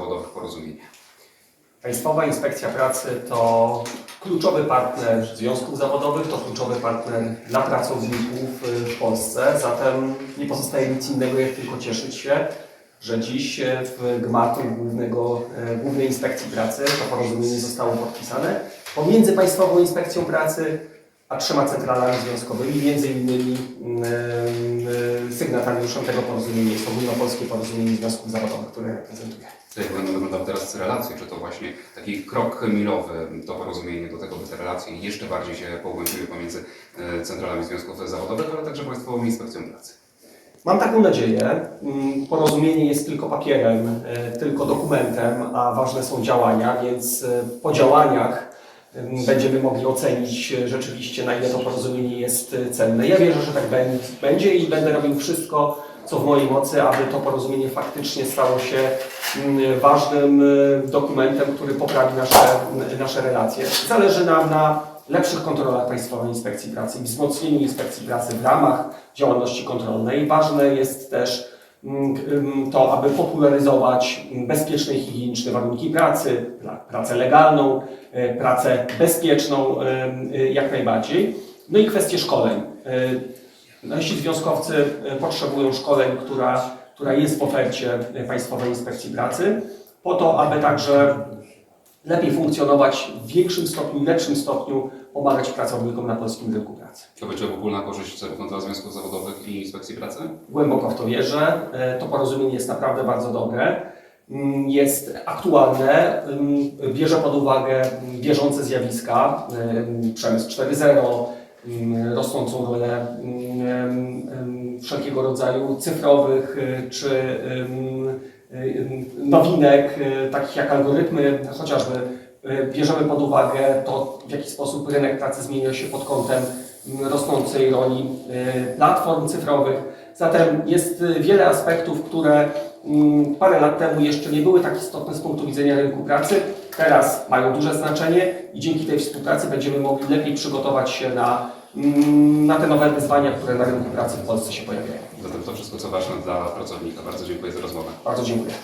zawodowych? Państwowa Inspekcja Pracy to kluczowy partner związków zawodowych, to kluczowy partner dla pracowników w Polsce. Zatem nie pozostaje nic innego, jak tylko cieszyć się, że dziś w gmachu głównego, y, Głównej Inspekcji Pracy to porozumienie zostało podpisane pomiędzy Państwową Inspekcją Pracy a trzema centralami związkowymi, między innymi y, y, sygnatariuszem tego porozumienia jest Ogólnopolskie Porozumienie Związków Zawodowych, które reprezentuję. Jak będą wyglądały teraz relacje? Czy to właśnie taki krok milowy, to porozumienie do tego, by te relacje jeszcze bardziej się pogłębiły pomiędzy e, centralami związków zawodowych, ale także Państwową Inspekcją Pracy? Mam taką nadzieję. Mm, Porozumienie jest tylko papierem, e, tylko dokumentem, a ważne są działania, więc e, po działaniach będziemy mogli ocenić e, rzeczywiście, na ile to porozumienie jest e, cenne. Ja wierzę, że tak bę- będzie i będę robił wszystko, co w mojej mocy, aby to porozumienie faktycznie stało się mm, ważnym e, dokumentem, który poprawi nasze, nasze relacje. Zależy nam na lepszych kontrolach Państwowej Inspekcji Pracy i wzmocnieniu Inspekcji Pracy w ramach działalności kontrolnej. Ważne jest też to, aby popularyzować mm, bezpieczne i higieniczne warunki pracy, pra- pracę legalną, e, pracę bezpieczną e, e, jak najbardziej. No i kwestie szkoleń. Nasi związkowcy potrzebują szkoleń, która, która jest w ofercie Państwowej Inspekcji Pracy, po to, aby także lepiej funkcjonować w większym stopniu, lepszym stopniu, pomagać pracownikom na polskim rynku pracy. To będzie ogólna korzyść zarówno dla związków zawodowych i Inspekcji Pracy? Głęboko w to wierzę. E, To porozumienie jest naprawdę bardzo dobre. Mm, Jest aktualne, mm, bierze pod uwagę mm, bieżące zjawiska, mm, przemysł 4.0, mm, rosnącą rolę wszelkiego rodzaju cyfrowych y, czy nowinek, y, takich jak algorytmy, chociażby y, bierzemy pod uwagę to, w jaki sposób rynek pracy zmienia się pod kątem mm, rosnącej roli y, platform cyfrowych. Zatem jest y, wiele aspektów, które mm, parę lat temu jeszcze nie były tak istotne z punktu widzenia rynku pracy. Teraz mają duże znaczenie i dzięki tej współpracy będziemy mogli lepiej przygotować się na, na te nowe wyzwania, które na rynku pracy w Polsce się pojawiają. Zatem to wszystko, co ważne dla pracownika. Bardzo dziękuję za rozmowę. Bardzo dziękuję.